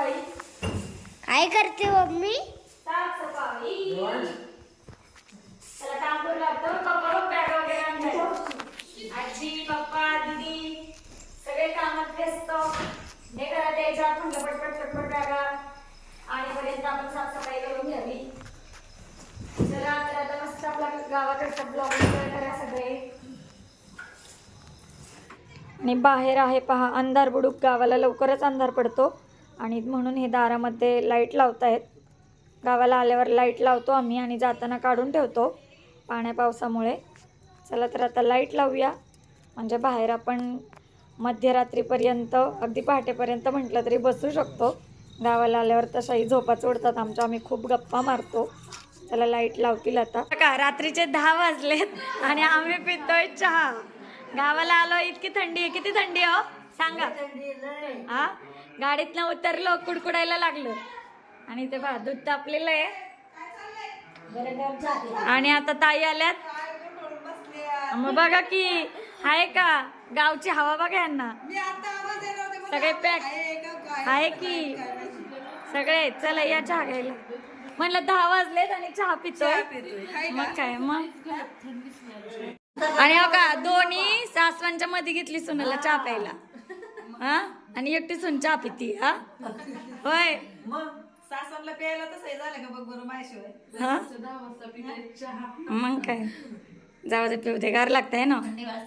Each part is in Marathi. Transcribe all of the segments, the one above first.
काय करते मम्मी? साफसफाई त्याला काम करू लागतं पप्पा बघ बॅग वगैरे आणताय आजी पप्पा दीदी सगळे कामात व्यस्त. हे करा ते याच्यावर म्हणलं पटपट पटपट बॅगा. आणि पर्यंत आपण साफसफाई करून घ्यावी. चला तर आता मस्त आपला गावाकडचा ब्लॉग करा सगळे. आणि बाहेर आहे पहा अंधार बुडूक गावाला लवकरच अंधार पडतो. आणि म्हणून हे दारामध्ये लाइट लावतायत. गावाला आल्यावर लाइट लावतो आम्ही आणि जाताना काढून ठेवतो पाण्या पावसामुळे. चला तर आता लाइट लावूया. म्हणजे बाहेर आपण मध्यरात्रीपर्यंत अगदी पहाटेपर्यंत म्हटलं तरी बसू शकतो. गावाला आल्यावर तशाही झोपा चोडतात आमच्या. आम्ही खूप गप्पा मारतो. त्याला लाइट लावतील आता. का रात्रीचे दहा वाजलेत आणि आम्ही पितोय चहा. गावाला आलो इतकी थंडी आहे. किती थंडी आहे हो? सांगा. हा गाडीतनं उतरलो कुडकुडायला लागलं. आणि ते पहा दूध तापलेलं आहे. आणि आता ताई आल्यात. मग बघा की आहे का गावची हवा बघा यांना. सगळे पॅक. आहे की सगळे चला या चहा घ्यायला. म्हणलं दहा वाजलेत आणि चहा पितोय. मग काय मग? आणि हो का दोन्ही सासवांच्या मध्ये घेतली सुनाला चहा प्यायला. हा? आणि एकटी सुन चहा पिती हा? होय. मग सासवडला प्यायला तसं झालं का बघ बरं माझ्याशिवाय? हा? मग काय? जाऊ दे पिऊ दे. गार लागतंय ना?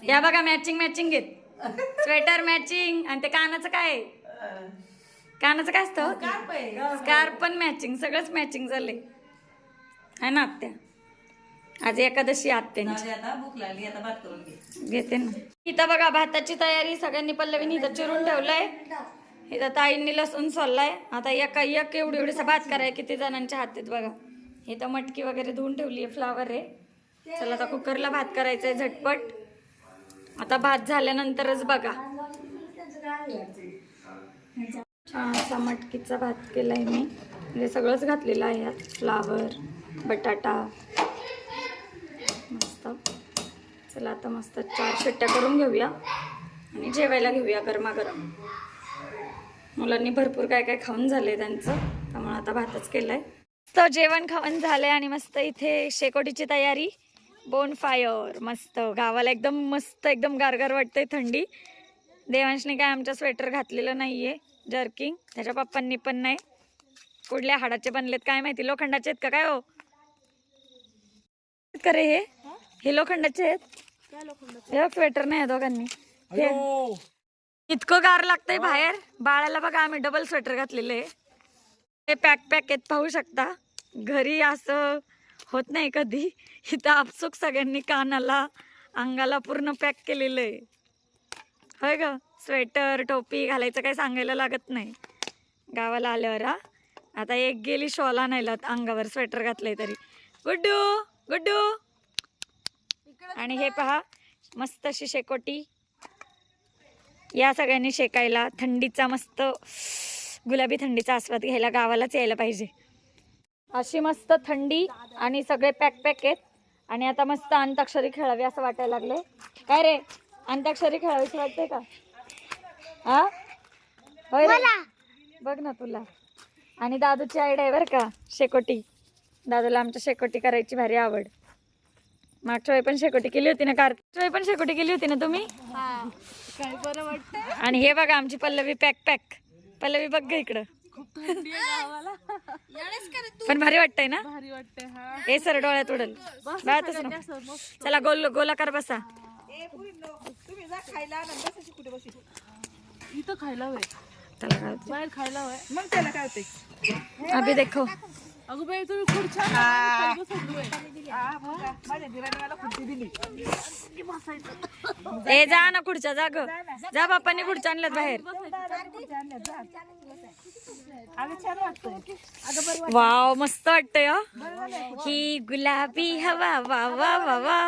या बघा मॅचिंग मॅचिंग घेत. स्वेटर मॅचिंग आणि ते कानाचं काय? कानाचं काय असतं? कार्प आहे. स्कार्फ पण मॅचिंग सगळंच मॅचिंग झालंय. है ना आत्या? आज एकादशी आता भूक लागली आता भात करून घे. घेते ना. इथं बघा भाताची तयारी सगळ्यांनी पल्लवीने इथं चिरून ठेवलंय. इथं ताईंनी लसूण सोललाय. आता एका एक एवढी एवढीसा भात कराय किती जणांच्या हात आहेत बघा. इथं मटकी वगैरे धुवून ठेवली आहे फ्लावर आहे. चला आता कुकरला भात करायचा आहे झटपट. आता भात झाल्यानंतरच बघा. छान असा मटकीचा भात केलाय मी. म्हणजे सगळंच घातलेलं आहे यात. फ्लावर बटाटा. चला आता मस्त चार शिट्ट्या करून घेऊया आणि जेवायला घेऊया गरमागरम. मुलांनी भरपूर काय काय खाऊन झालंय त्यांचं त्यामुळे आता भातच केलाय. तर जेवण खाऊन झालंय आणि मस्त इथे शेकोटीची तयारी. बोन फायर मस्त. गावाला एकदम मस्त एकदम गारगार वाटतंय थंडी. देवांशने काय आमच्या स्वेटर घातलेलं नाहीये जर्किंग त्याच्या पप्पांनी पण नाही. कुठल्या हाडाचे बनलेत काय माहिती? लोखंडाचे आहेत का काय हो? करे हे? हे लोखंडाचे आहेत? हे स्वेटर नाही आहे दोघांनी. इतकं गार लागतंय बाहेर. बाळाला बघा आम्ही डबल स्वेटर घातलेले हे पॅक पॅक आहेत पाहू शकता. घरी असं होत नाही कधी. इथं आपसूक सगळ्यांनी कानाला अंगाला पूर्ण पॅक केलेलं आहे. होय ग स्वेटर टोपी घालायचं काही सांगायला लागत नाही. गावाला आल्यावर आता एक गेली शॉल आणायला अंगावर स्वेटर घातलंय तरी. गुड्डू गुड्डू. आणि हे पहा मस्त अशी शेकोटी. या सगळ्यांनी शेकायला थंडीचा मस्त गुलाबी थंडीचा आस्वाद घ्यायला गावालाच यायला पाहिजे. अशी मस्त थंडी आणि सगळे पॅक पॅक आहेत. आणि आता मस्त अंताक्षरी खेळावी असं वाटायला लागले काय रे? अंताक्षरी खेळावीशी वाटते का? हा होय रे? बघ ना तुला. आणि दादूची आयडिया आहे बरं का? शेकोटी. दादूला आमच्या शेकोटी करायची भारी आवड. मागच्या वेळी पण शेकोटी केली होती ना कार्तिकच्या वेळी पण शेकोटी केली होती ना तुम्ही? काय बरं वाटतं आणि हे बघा आमची पल्लवी पॅक पॅक पल्लवी बघ ग इकडं. पण भारी वाटतंय ना? भारी हा. हे सर डोळ्यात उडल. नको. चला गोल गोलाकार बसा. ए पुरी तुम्ही जा खायला आणि बसायची कुठे बशी इथं खायला? बाहेर खायला मग त्याला काय होते अभि देखो. अगं बाई तुम्ही खूप छान खाली बसवली होय. माझ्या दिराने मला खुर्ची दिली. ए जा ना खुर्च्या जा ग जा बाप्पांनी खुर्च्या आणल्यात बाहेर. छान वाव मस्त वाटतंय हो. ही गुलाबी हवा वा वा वा वा.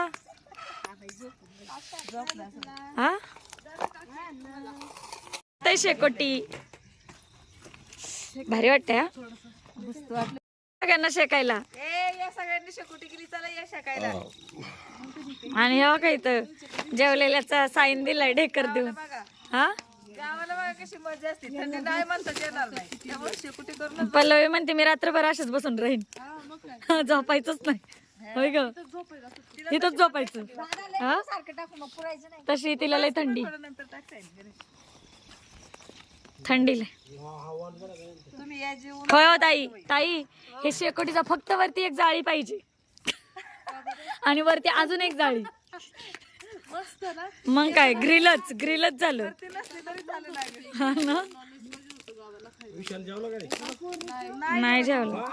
हा? ते शेकोटी. भारी वाटतंय हा? सगळ्यांना शेकायला. ए या सगळ्यांनी शेकोटी केली चला या शेकायला. आणि हे बघा इथं जेवलेल्याचा साईन दिलाय ढेकर देऊन. हा? गावाला बघा कशी मजा असते. थंडी नाही म्हणतात येणार नाही. त्यामुळे शेकुटी करून पल्लवी म्हणते मी रात्रभर अशीच बसून राहीन. हा झोपायचंच नाही. होय ग. इथंच झोपायचं. हा? तशी तिला लय थंडी. नंतर टाकता येईल थंडी लय तुम्ही या जेवून होय हो ताई. ताई हे शेकोटीचा फक्त वरती एक जाळी पाहिजे. आणि वरती अजून एक जाळी. मग काय ग्रिलच ग्रिलच झालं. हा ना? नाही जेवलं.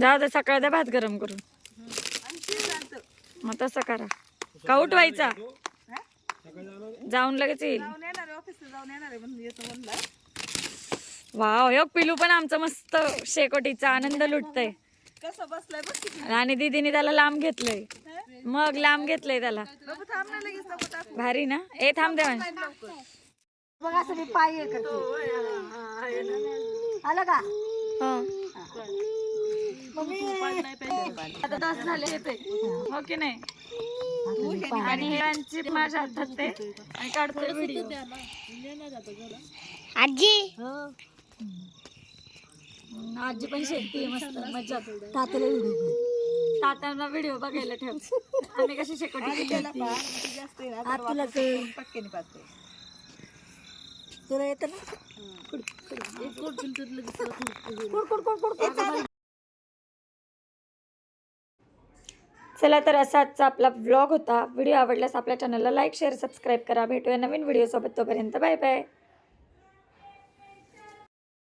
जाऊ दे सकाळ द्या भात गरम करून. मग तसं करा. का उठवायचा? हा? जाऊन लगेच येईल. जाऊन येणार आहे ऑफिसला जाऊन येणार आहे म्हणून येतो म्हणला. वाव योग पिलू पण आमचं मस्त शेकोटीचा आनंद लुटतय. कसं बसलाय बघ किती आणि दीदीने त्याला लांब घेतलंय. मग लांब घेतलंय त्याला. बाबू थांब ना लगेच नको टाकू. भारी ना? ए थांब देवांश बघ असं मी पाय हे करते आलं का? हा. आता तास झाले येते हो की नाही? आणि हे माझ्या हातात ते. आणि काढतोय व्हिडिओ आजी? आजी पण शेकती मस्त मजा तात्याला व्हिडिओ तात्यांना व्हिडिओ बघायला ठेव आम्ही कशी शेकोटी तर तुला पाहते. येतं ना? चला तर असा आजचा आपला व्लॉग होता. व्हिडिओ आवडल्यास आपल्या चॅनलला लाईक शेअर सबस्क्राईब करा. भेटूया नवीन व्हिडिओसोबत तोपर्यंत बाय बाय